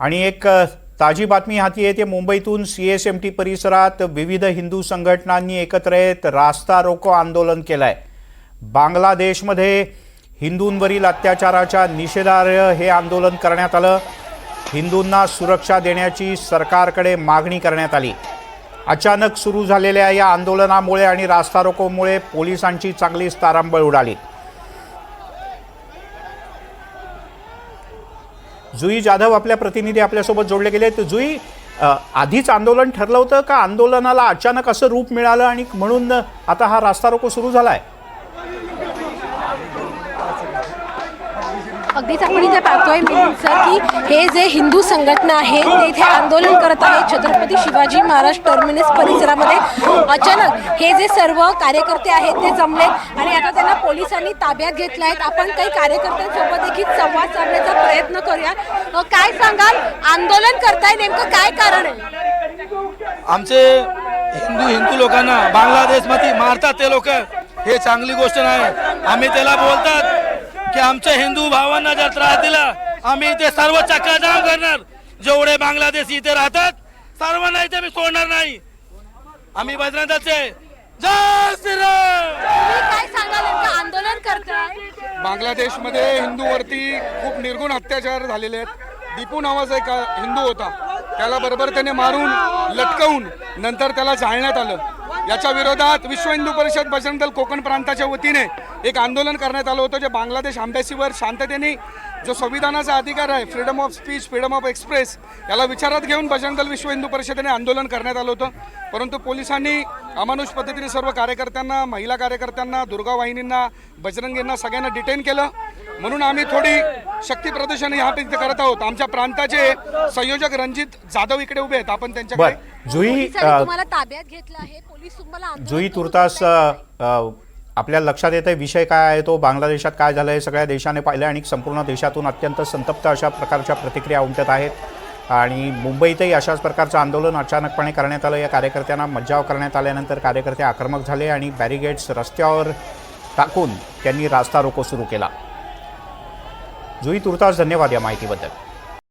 आणि एक ताजी बातमी हाती येते. मुंबईतून सी एस एम टी परिसरात विविध हिंदू संघटनांनी एकत्र येत रास्ता रोको आंदोलन आहे बांगलादेशमध्ये हिंदूंवरील अत्याचाराच्या निषेधार्ह हे आंदोलन करण्यात आलं. हिंदूंना सुरक्षा देण्याची सरकारकडे मागणी करण्यात आली. अचानक सुरू झालेल्या या आंदोलनामुळे आणि रास्ता रोकोमुळे पोलिसांची चांगलीच तारांबळ उडाली. जुई जाधव आपल्या प्रतिनिधी आपल्यासोबत जोडले गेले तर जुई आधीच आंदोलन ठरलं होतं का? आंदोलनाला अचानक असं रूप मिळालं आणि म्हणून आता हा रास्ता रोको सुरू झाला आहे अगदीच आपण इथे पाहतोय सर की हे जे हिंदू संघटना आहे ते इथे आंदोलन करत आहे छत्रपती शिवाजी महाराज टर्मिनस परिसरामध्ये. अचानक हे जे सर्व कार्यकर्ते आहेत ते जमले आणि आता त्यांना पोलिसांनी ताब्यात घेतले आहेत आपण काही कार्यकर्त्यांसोबत देखील संवाद साधण्याचा प्रयत्न करूया काय सांगाल? आंदोलन करताय नेमकं काय कारण आहे? आमचे हिंदू हिंदू लोकांना बांगलादेशमध्ये मारतात ते लोक. हे चांगली गोष्ट नाही. आम्ही त्याला बोलतात. की आमच्या हिंदू भावांना जर त्रास दिला आम्ही इथे सर्व चक्काजाम करणार. जेवढे बांगलादेशी इथे राहतात सर्वांना इथे मी सोडणार नाही. आम्ही बजरंग दलचे जय श्रीराम! आंदोलन करताय? बांगलादेशमध्ये हिंदूवरती खूप निर्गुण अत्याचार झालेले आहेत. दीपू नावाचा एक हिंदू होता. त्याला बरोबर त्याने मारून लटकवून नंतर त्याला जाळण्यात आलं. याच्या विरोधात विश्व हिंदू परिषद बजरंग दल कोकण प्रांताच्या वतीने एक आंदोलन करण्यात आलं होतं जे बांगलादेश आंब्यासीवर शांततेने जो संविधानाचा अधिकार आहे freedom of speech freedom of express याला विचारात घेऊन बजरंग दल विश्व हिंदू परिषदेने आंदोलन करण्यात आलं होतं. परंतु पोलिसांनी अमानुष पद्धतीने सर्व कार्यकर्त्यांना महिला कार्यकर्त्यांना दुर्गा वाहिनींना बजरंगींना सगळ्यांना डिटेन केलं. म्हणून आम्ही थोडी शक्ती प्रदर्शन ह्या इथे करत आहोत. आमच्या प्रांताचे संयोजक रणजित जाधव इकडे उभे आहेत. आपण बर. त्यांच्याकडे जुई तुम्हाला ताब्यात घेतलं आहे. पोलीस तुम्हाला जुई तुर्तास आपल्या लक्षात येत विषय काय आहे तो. बांगलादेशात काय झालं आहे सगळ्या देशाने पाहिलं आणि संपूर्ण देशातून अत्यंत संतप्त अशा प्रकारच्या प्रतिक्रिया उमटत आहेत. आणि मुंबईतही अशाच प्रकारचं आंदोलन अचानकपणे करण्यात आलं. या कार्यकर्त्यांना मज्जाव करण्यात आल्यानंतर कार्यकर्ते आक्रमक झाले आणि बॅरिगेड्स रस्त्यावर टाकून त्यांनी रास्ता रोको सुरू केला. जुई तुर्तास धन्यवाद या माहितीबद्दल.